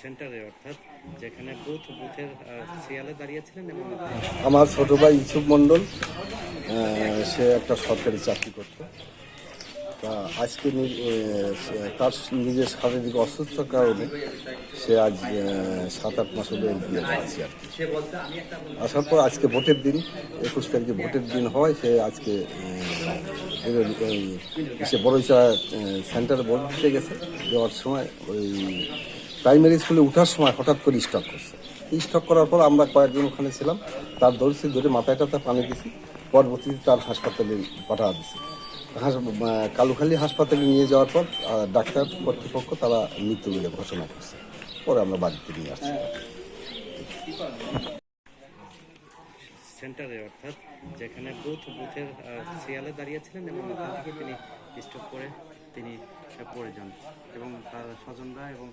সেন্টারে, অর্থাৎ যেখানে বুথ, বুথের দাঁড়িয়েছিলেন আমার ছোট ভাই ইউসুফ মণ্ডল সে একটা সরকারি চাকরি করত। আজকে তার নিজের শারীরিক অসুস্থতার কারণে সে আজ সাত, আট মাস হলো এলপিএ আছে আর কি। আসার পর আজকে ভোটের দিন, একুশ তারিখে ভোটের দিন হয়, সে আজকে সে বড়ইচা সেন্টারে ভোট দিতে গেছে যাওয়ার সময় ওই প্রাইমারি স্কুলে ওঠার সময় হঠাৎ করে স্টক করছে। স্টক করার পর আমরা কয়েকজন ওখানে ছিলাম, তার ধরছি ধরে মাথায় টাথা পানি দিছি, পরবর্তীতে তার হাসপাতালে পাঠা দিছি। কালুখালী হাসপাতালে নিয়ে যাওয়ার পর ডাক্তার কর্তৃপক্ষ তারা মৃত্যু বলে ঘোষণা করছে। পরে আমরা বাড়িতে নিয়ে আসছি। সেন্টারে, অর্থাৎ যেখানে বুথ, বুথের সিয়ালে দাঁড়িয়েছিলেন এবং ওখান থেকে তিনি স্ট্রোক করে তিনি পড়ে যান। এবং তার স্বজনরা এবং